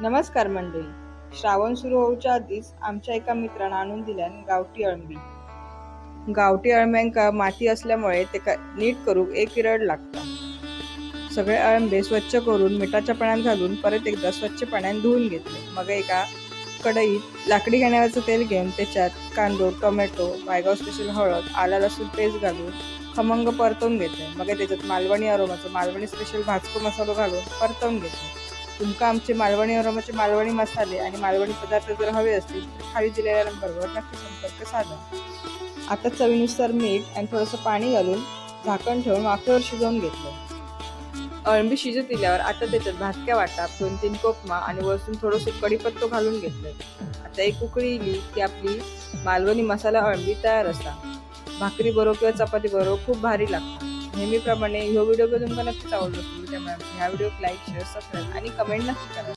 नमस्कार मंडळी. श्रावण सुरू होऊच्या आधीच आमच्या एका मित्रानं आणून दिल्यान गावठी अळंबी. गावठी अळंब्यांका माती असल्यामुळे ते नीट करूक एक इरड लागता सगळे अळंबे स्वच्छ करून मिठाच्या पाण्यात घालून परत एकदा स्वच्छ पाण्यात धुवून घेतले. मग एका कढईत लाकडी घेण्याचं तेल घेऊन त्याच्यात कांदो टोमॅटो बायगाव स्पेशल हळद आला लसूण पेस्ट घालून खमंग परतवून घेतले. मग त्याच्यात मालवणी अरोमाचं मालवणी स्पेशल भाजको मसालो घालून परतवून घेतले. तुमका आमचे मालवणी अरोमाचे मालवणी मसाले आणि मालवणी पदार्थ जर हवे असतील तर खाली दिलेल्या नंबरवर नक्की संपर्क साधा. आता चवीनुसार मीठ आणि थोडंसं पाणी घालून झाकण ठेवून वाफेवर शिजवून घेतलं. अळंबी शिजत दिल्यावर आता त्याच्यात भातक्या वाटा दोन तीन कोकमा आणि वरतून थोडंसं कडीपत्तो घालून घेतलं. आता एक उकळी इली की आपली मालवणी मसाला अळंबी तयार असतात भाकरी बरोबर किंवा चपाती बरोबर खूप भारी लागतात. नेहमीप्रमाणे ह्यो व्हिडिओ तुमका नक्कीच आवडलो असेल त्यामुळे ह्या व्हिडिओ लाईक शेअर सबस्क्राईब आणि कमेंट नक्की करा.